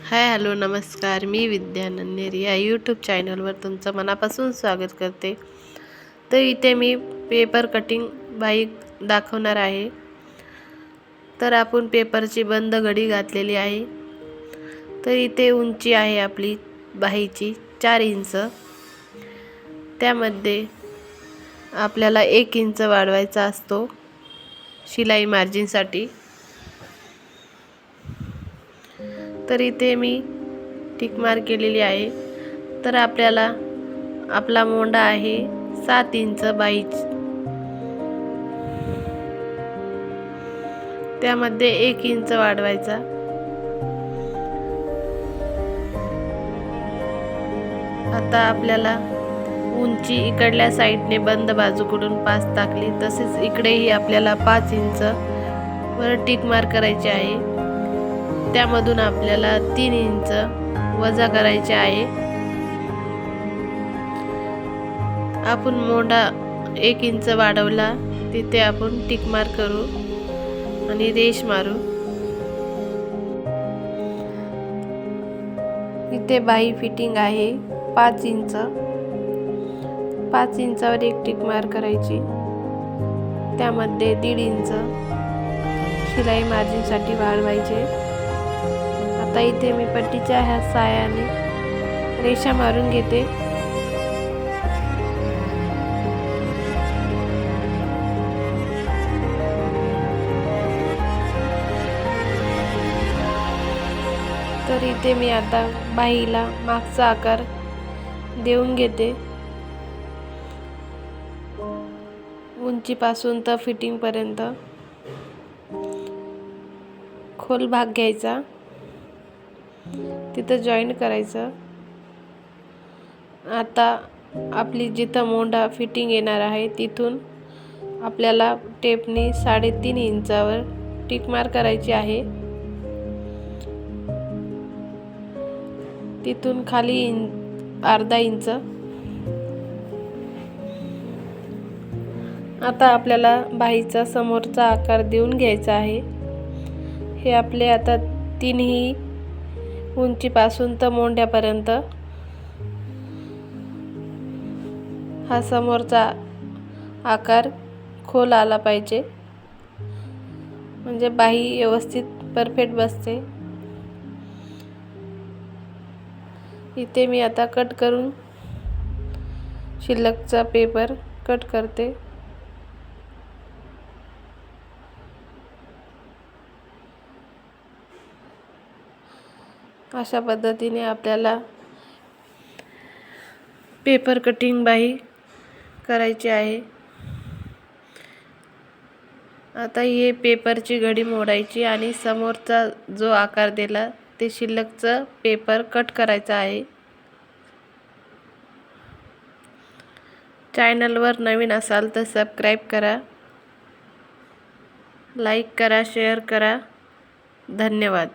Hi hello नमस्कार. मी विद्या नन्नेर या YouTube चॅनलवर तुमचं मनापासून स्वागत करते. तर इथे मी पेपर कटिंग बाईक दाखवणार आहे. तर आपण पेपरची बंद घडी घातलेली आहे. तर इथे उंची आहे आपली बाहीची चार इंच. त्यामध्ये आपल्याला एक इंच वाढवायचा असतो शिलाई मार्जिनसाठी तर इथे मी टिक केलेली आहे. तर आपल्याला आपला मोंडा आहे सात इंच बाईच त्यामध्ये एक इंच वाढवायचा. आता आपल्याला उंची इकडल्या साईडने बंद बाजूकडून पाच टाकली. तसेच इकडेही आपल्याला पाच इंच वर टिक मार करायची आहे. त्यामधून आपल्याला तीन इंच वजा करायचे आहे. आपण मोंडा एक इंच वाढवला तिथे आपण टिक करू आणि रेश मारू. इथे बाई फिटिंग आहे पाच इंच. पाच इंचावर एक टिक मार करायची. त्यामध्ये दीड इंच शिलाई मार्जिनसाठी वाढवायचे. आता इथे मी पट्टीच्या ह्या सायाने रेषा मारून घेते. तर इथे मी आता बाईला मागचा आकार देऊन घेते. उंचीपासून तर फिटिंगपर्यंत खोल भाग घ्यायचा. तिथं जॉईन करायचं. आता आपली जिथं मोंडा फिटिंग येणार आहे तिथून आपल्याला टेपने साडेतीन इंचावर टिक मार करायची आहे. तिथून खाली इं अर्धा इंच. आता आपल्याला बाहीचा समोरचा आकार देऊन घ्यायचा आहे. हे आपले आता तीनही उंचीपासून तर मोंड्यापर्यंत हा समोरचा आकार खोल आला पाहिजे. म्हणजे बाही व्यवस्थित परफेक्ट बसते. इथे मी आता कट करून शिल्लकचा पेपर कट करते. अशा पद्धतीने आपल्याला पेपर कटिंग बाही करायची आहे. आता हे पेपरची घडी मोडायची आणि समोरचा जो आकार दिला ते शिल्लकचं पेपर कट करायचं आहे. चॅनलवर नवीन असाल तर सबस्क्राईब करा लाईक करा शेअर करा. धन्यवाद.